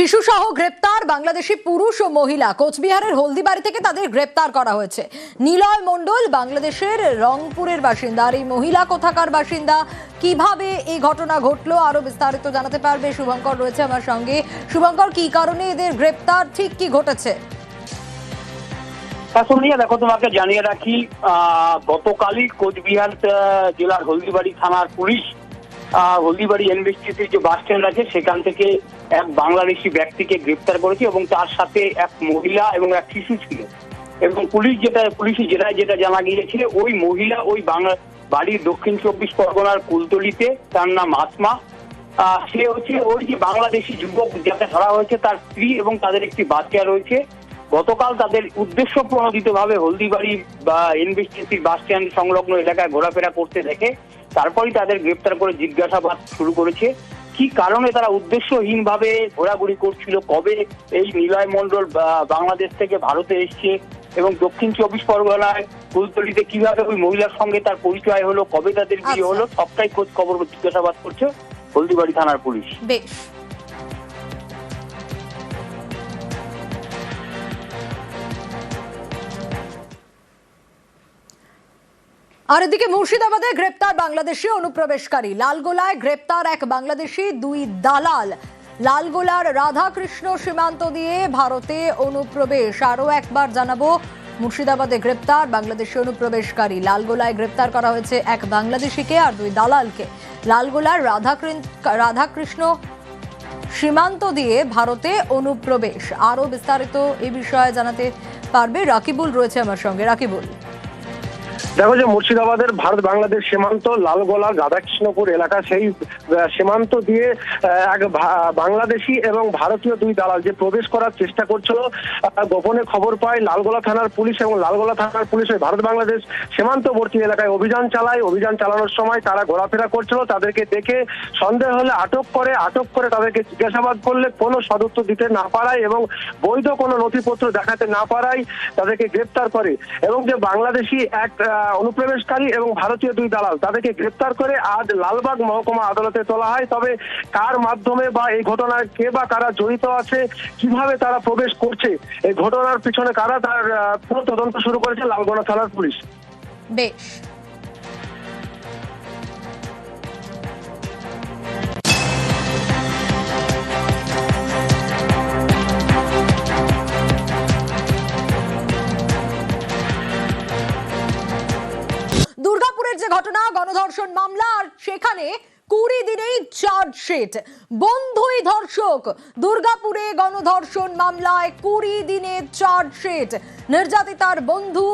শিশু সহ গ্রেপ্তার বাংলাদেশি পুরুষ ও মহিলা কোচবিহারের হলদিবাড়ি থেকে তাদের গ্রেপ্তার করা হয়েছে। নিলয় মণ্ডল বাংলাদেশের রংপুরের বাসিন্দা আর এই মহিলা কোথাকার বাসিন্দা? কীভাবে এই ঘটনা ঘটলো? আরও বিস্তারিত জানাতে পারবে শুভঙ্কর রয়েছে আমার সঙ্গে। শুভঙ্কর, কি কারণে এদের গ্রেপ্তার? ঠিক কি ঘটেছে? শাসনিয়া, দেখো, তোমাকে জানিয়ে রাখি গতকালই কোচবিহার জেলার হলদিবাড়ি থানার পুলিশ হলদিবাড়ি এনবিসটিসি যে বাস স্ট্যান্ড আছে, সেখান থেকে এক বাংলাদেশি ব্যক্তিকে গ্রেপ্তার করেছে এবং তার সাথে এক মহিলা এবং এক শিশু ছিল। এবং পুলিশ যেটা, পুলিশি জেলায় যেটা জানা গিয়েছে, ওই মহিলা ওই বাংলা, বাড়ির দক্ষিণ চব্বিশ পরগনার কুলতলিতে তার নাম আসমা। সে হচ্ছে ওই যে বাংলাদেশি যুবক যাকে ধরা হয়েছে, তার স্ত্রী এবং তাদের একটি বাচ্চা রয়েছে। গতকাল তাদের উদ্দেশ্য প্রণোদিত ভাবে হলদিবাড়ি বা এনবিসটিসির বাস স্ট্যান্ড সংলগ্ন এলাকায় ঘোরাফেরা করতে দেখে তারপরই তাদের গ্রেপ্তার করে জিজ্ঞাসাবাদ শুরু করেছে। কি কারণে তারা উদ্দেশ্যহীন ভাবে ঘোরাঘুরি করছিল? কবে এই নিলয় মণ্ডল বাংলাদেশ থেকে ভারতে এসছে এবং দক্ষিণ চব্বিশ পরগনায় ফুলতলিতে কীভাবে ওই মহিলার সঙ্গে তার পরিচয় হলো কবে তাদের বিয়ে আচ্ছা। হলো সবটাই খোঁজ খবর জিজ্ঞাসাবাদ করছে হলদিবাড়ি থানার পুলিশ। বেশ। আর এদিকে মুর্শিদাবাদে গ্রেপ্তার বাংলাদেশি অনুপ্রবেশকারী। লালগোলায় গ্রেপ্তার এক বাংলাদেশি, দুই দালাল। লালগোলার রাধাকৃষ্ণ সীমান্ত দিয়ে ভারতে অনুপ্রবেশ। আরও একবার জানাব, মুর্শিদাবাদে গ্রেপ্তার বাংলাদেশি অনুপ্রবেশকারী। লালগোলায় গ্রেপ্তার করা হয়েছে এক বাংলাদেশিকে আর দুই দালালকে। লালগোলার রাধাকৃ- রাধাকৃষ্ণ সীমান্ত দিয়ে ভারতে অনুপ্রবেশ। আরও বিস্তারিত এই বিষয়ে জানাতে পারবে রাকিবুল, রয়েছে আমার সঙ্গে। রাকিবুল। দেখো যে মুর্শিদাবাদের ভারত বাংলাদেশ সীমান্ত, লালগোলা রাধাকৃষ্ণপুর এলাকা সেই সীমান্ত দিয়ে এক বাংলাদেশি এবং ভারতীয় দুই দালাল যে প্রবেশ করার চেষ্টা করছিল গোপনে খবর পায় লালগোলা থানার পুলিশ এবং লালগোলা থানার পুলিশ ভারত বাংলাদেশ সীমান্তবর্তী এলাকায় অভিযান চালায়। অভিযান চালানোর সময় তারা ঘোরাফেরা করছিল, তাদেরকে দেখে সন্দেহ হলে আটক করে আটক করে তাদেরকে জিজ্ঞাসাবাদ করলে কোনো সদুত্তর দিতে না পারায় এবং বৈধ কোনো নথিপত্র দেখাতে না পারায় তাদেরকে গ্রেপ্তার করে। এবং যে বাংলাদেশি এক অনুপ্রবেশকারী এবং ভারতীয় দুই দালাল। তাদেরকে গ্রেপ্তার করে আজ লালবাগ মহকুমা আদালতে তোলা হয়। তবে কার মাধ্যমে বা এই ঘটনায় কে বা কারা জড়িত আছে, কীভাবে তারা প্রবেশ করছে, এই ঘটনার পিছনে কারা তার পুরো তদন্ত শুরু করেছে লালগোনা থানার পুলিশ। বেশ। ঘটনা, গণধর্ষণ মামলা, আর সেখানে কুড়ি দিনেই চার্জশিট। বন্ধুই ধর্ষক। দুর্গাপুরে গণধর্ষণ মামলায় কুড়ি দিনে চার্জশিট। নির্যাতিতার বন্ধু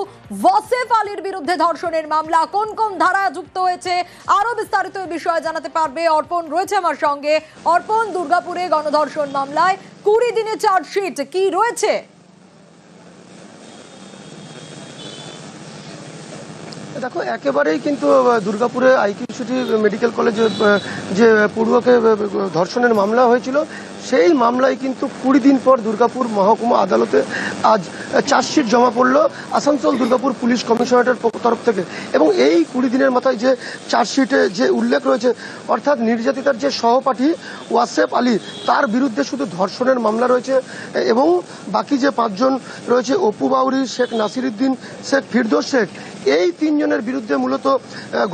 ওয়াসেফ আলীর বিরুদ্ধে ধর্ষণের মামলা। কোন কোন ধারা যুক্ত হয়েছে, আরও বিস্তারিত এই বিষয়ে জানাতে পারবে অর্পণ। রয়েছে আমার সঙ্গে অর্পণ, দুর্গাপুরে গণধর্ষণ মামলায় কুড়ি দিনে চার্জশিট। কি রয়েছে? দেখো একেবারেই কিন্তু দুর্গাপুরে আইকিউ সিটি মেডিকেল কলেজে যে পড়ুয়াকে ধর্ষণের মামলা হয়েছিল সেই মামলায় কিন্তু কুড়ি দিন পর দুর্গাপুর মহকুমা আদালতে আজ চার্জশিট জমা পড়ল আসানসোল দুর্গাপুর পুলিশ কমিশনারেটের তরফ থেকে। এবং এই কুড়ি দিনের মাথায় যে চার্জশিটে যে উল্লেখ রয়েছে, অর্থাৎ নির্যাতিতার যে সহপাঠী ওয়াসেফ আলী, তার বিরুদ্ধে শুধু ধর্ষণের মামলা রয়েছে। এবং বাকি যে পাঁচজন রয়েছে, অপু বাউরি, শেখ নাসিরুদ্দিন, শেখ ফিরদোস শেখ, এই তিনজনের বিরুদ্ধে মূলত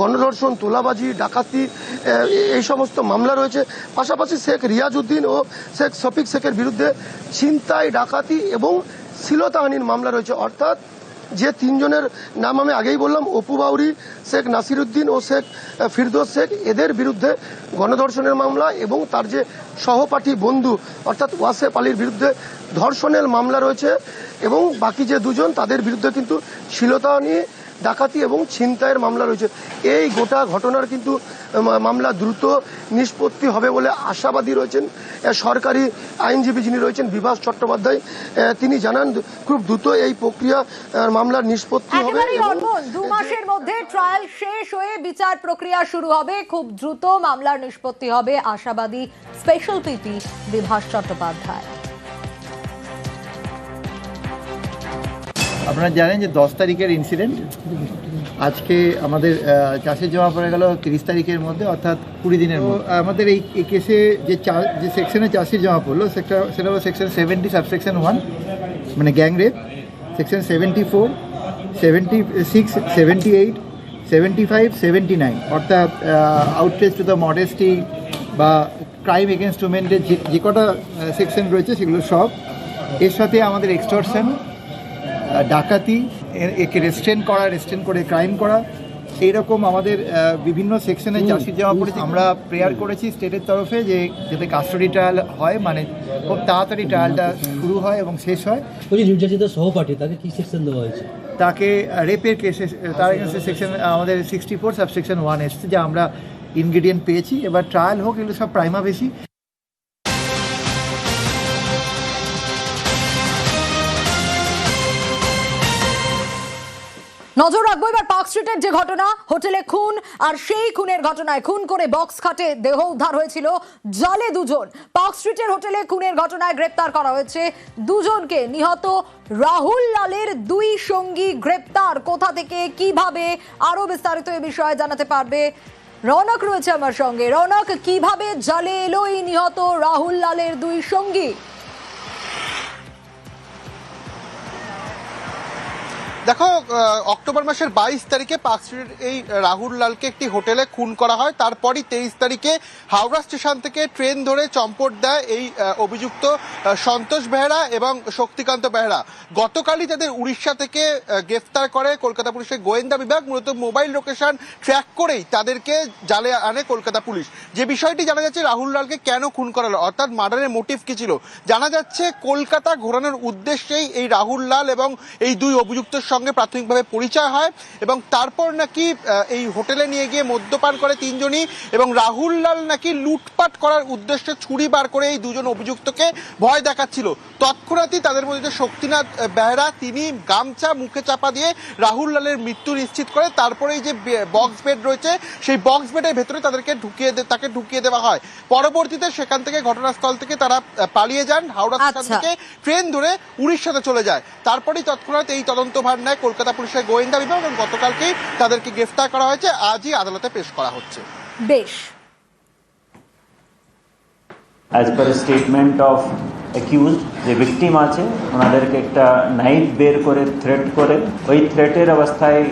গণধর্ষণ, তোলাবাজি, ডাকাতি এই সমস্ত মামলা রয়েছে। পাশাপাশি শেখ রিয়াজউদ্দিন ও শেখ শফিক শেখের বিরুদ্ধে ছিনতাই, ডাকাতি এবং শ্লীলতাহানির মামলা রয়েছে। অর্থাৎ যে তিনজনের নাম আমি আগেই বললাম, অপু বাউরি, শেখ নাসিরুদ্দিন ও শেখ ফিরদোস শেখ, এদের বিরুদ্ধে গণধর্ষণের মামলা এবং তার যে সহপাঠী বন্ধু, অর্থাৎ ওয়াসেফ আলীর বিরুদ্ধে ধর্ষণের মামলা রয়েছে এবং বাকি যে দুজন, তাদের বিরুদ্ধে কিন্তু শ্লীলতাহানি ডাকাতি এবং ছিনতাইয়ের মামলা রয়েছে। এই গোটা ঘটনার কিন্তু মামলা দ্রুত নিষ্পত্তি হবে বলে আশাবাদী রয়েছেন। সরকারি আইনজীবী যিনি রয়েছেন বিভাস চট্টোপাধ্যায় তিনি জানান খুব দ্রুত এই প্রক্রিয়া মামলার নিষ্পত্তি হবে দু মাসের মধ্যে ট্রায়াল শেষ হয়ে বিচার প্রক্রিয়া শুরু হবে। খুব দ্রুত মামলার নিষ্পত্তি হবে আশাবাদী স্পেশাল পিপি বিভাস চট্টোপাধ্যায়। আপনারা জানেন যে দশ তারিখের ইনসিডেন্ট আজকে আমাদের চাষের জমা পড়ে গেল তিরিশ তারিখের মধ্যে অর্থাৎ কুড়ি দিনের আমাদের এই এই কেসে যে চা- যে সেকশনে চাষির জমা পড়ল সেটা সেটা হলো সেকশন সেভেন্টি সাবসেকশন ওয়ান মানে gang rape section seventy four seventy six seventy eight seventy five seventy nine অর্থাৎ আউটরেজ টু দ্য মডেস্টি বা ক্রাইম এগেনস্ট উমেনের যে যে কটা সেকশন রয়েছে সেগুলো সব। এর সাথে আমাদের এক্সটর্শন ডাকাতি একে রেস্ট্রেন করা রেস্ট্রেন করে ক্রাইম করা এইরকম আমাদের বিভিন্ন সেকশনে চাষির জমা পড়েছে। আমরা প্রেয়ার করেছি স্টেটের তরফে যে যাতে কাস্টডি ট্রায়াল হয় মানে খুব তাড়াতাড়ি ট্রায়ালটা শুরু হয় এবং শেষ হয়। নির্যাতিত সহপাঠী তাকে কি সেকশন দেওয়া হয়েছে? তাকে রেপের কেসে তার এগেন্সে সেকশন আমাদের সিক্সটি ফোর সাবসেকশন ওয়ান এসছে যা আমরা ইনগ্রিডিয়েন্ট পেয়েছি। এবার ট্রায়াল হোক এগুলো সব প্রাইমা বেশি নজর রাখব এবার পার্ক স্ট্রিটের যে ঘটনা, হোটেলে খুন আর সেই খুনের ঘটনায় খুন করে বক্স খাটে দেহ উদ্ধার হয়েছিল জলে দুজন। পার্ক স্ট্রিটের হোটেলে খুনের ঘটনায় গ্রেপ্তার করা হয়েছে দুজনকে। নিহত রাহুল লালের দুই সঙ্গী গ্রেপ্তার। কোথা থেকে, কীভাবে আরও বিস্তারিত এ বিষয়ে জানাতে পারবে রৌনক রয়েছে আমার সঙ্গে। রৌনক, কীভাবে জলে এলো এই নিহত রাহুল লালের দুই সঙ্গী? দেখো অক্টোবর মাসের বাইশ তারিখে পার্ক স্ট্রিটের এই রাহুল লালকে একটি হোটেলে খুন করা হয়। তারপরই তেইশ তারিখে হাওড়া স্টেশন থেকে ট্রেন ধরে চম্পট দেয় এই অভিযুক্ত সন্তোষ বেহরা এবং শক্তিকান্ত বেহরা। গতকালই তাদের উড়িষ্যা থেকে গ্রেফতার করে কলকাতা পুলিশের গোয়েন্দা বিভাগ। মূলত মোবাইল লোকেশন ট্র্যাক করেই তাদেরকে জালে আনে কলকাতা পুলিশ। যে বিষয়টি জানা যাচ্ছে, রাহুল লালকে কেন খুন করা হলো, অর্থাৎ মার্ডারের মোটিভ কি ছিল? জানা যাচ্ছে, কলকাতা ঘোরানোর উদ্দেশ্যেই এই রাহুল লাল এবং এই দুই অভিযুক্তের সঙ্গে প্রাথমিকভাবে পরিচয় হয় এবং তারপর নাকি এই হোটেলে নিয়ে গিয়ে মদ্যপান করে তিনজনই এবং রাহুল লাল নাকি লুটপাট করার উদ্দেশ্যে ছুরি বার করে এই দুজন অভিযুক্তকে ভয় দেখাচ্ছিল। তৎক্ষণাৎই তাদের মধ্যে শক্তিনাথ বেহরা তিনি গামছা মুখে চাপা দিয়ে রাহুল লালের মৃত্যু নিশ্চিত করে তারপরে এই যে বক্স বেড রয়েছে সেই বক্স বেডের ভেতরে তাদেরকে ঢুকিয়ে তাকে ঢুকিয়ে দেওয়া হয়। পরবর্তীতে সেখান থেকে ঘটনাস্থল থেকে তারা পালিয়ে যান হাওড়া স্টেশন আচ্ছা। থেকে ট্রেন ধরে উড়িষ্যাতে চলে যায়। তারপরেই তৎক্ষণাৎ এই তদন্তভার নেয় কলকাতা পুলিশের গোয়েন্দা বিভাগ এবং গতকালকেই তাদেরকে গ্রেফতার করা হয়েছে। আজই আদালতে পেশ করা হচ্ছে। বেশ। As per statement of accused যে ভিকটিম আছে ওনাদেরকে একটা নাইফ বের করে থ্রেট করে। ওই থ্রেটের অবস্থায়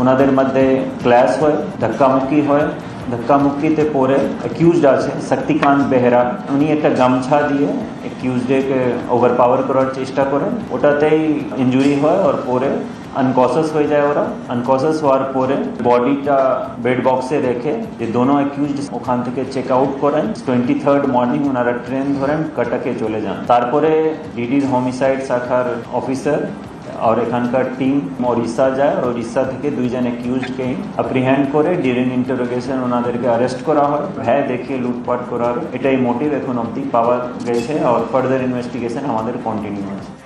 ওনাদের মধ্যে ক্ল্যাশ হয় ধাক্কামুক্কি হয়। ধাক্কামুক্কিতে পরে অ্যাকিউজড আছে শক্তিকান্ত বেহরা উনি একটা গামছা দিয়ে অ্যাকিউজডকে ওভারপাওয়ার করার চেষ্টা করেন ওটাতেই ইঞ্জুরি হয় আর পরে আনকসিয়াস হয়ে যায় ওরা আনকসিয়াস হওয়ার পরে বডিটা বেড বক্সে রেখে যে দোনো অ্যাকিউজড ওখান থেকে চেক আউট করেন টোয়েন্টি থার্ড মর্নিং ওনারা ট্রেন ধরেন কটকে চলে যান তারপরে ডিডির হোমিসাইড শাখার অফিসার আর এখানকার টিম ওড়িশা যায় ওড়িশা থেকে দুইজন অ্যাকিউজডকে অ্যাপ্রিহ্যান্ড করে ডিউরিং ইন্টারোগেশন ওনাদেরকে অ্যারেস্ট করা হয় ভয় দেখিয়ে লুটপাট করা হয় এটাই মোটিভ এখন অবধি পাওয়া গেছে আর ফার্দার ইনভেস্টিগেশন আমাদের কন্টিনিউ আছে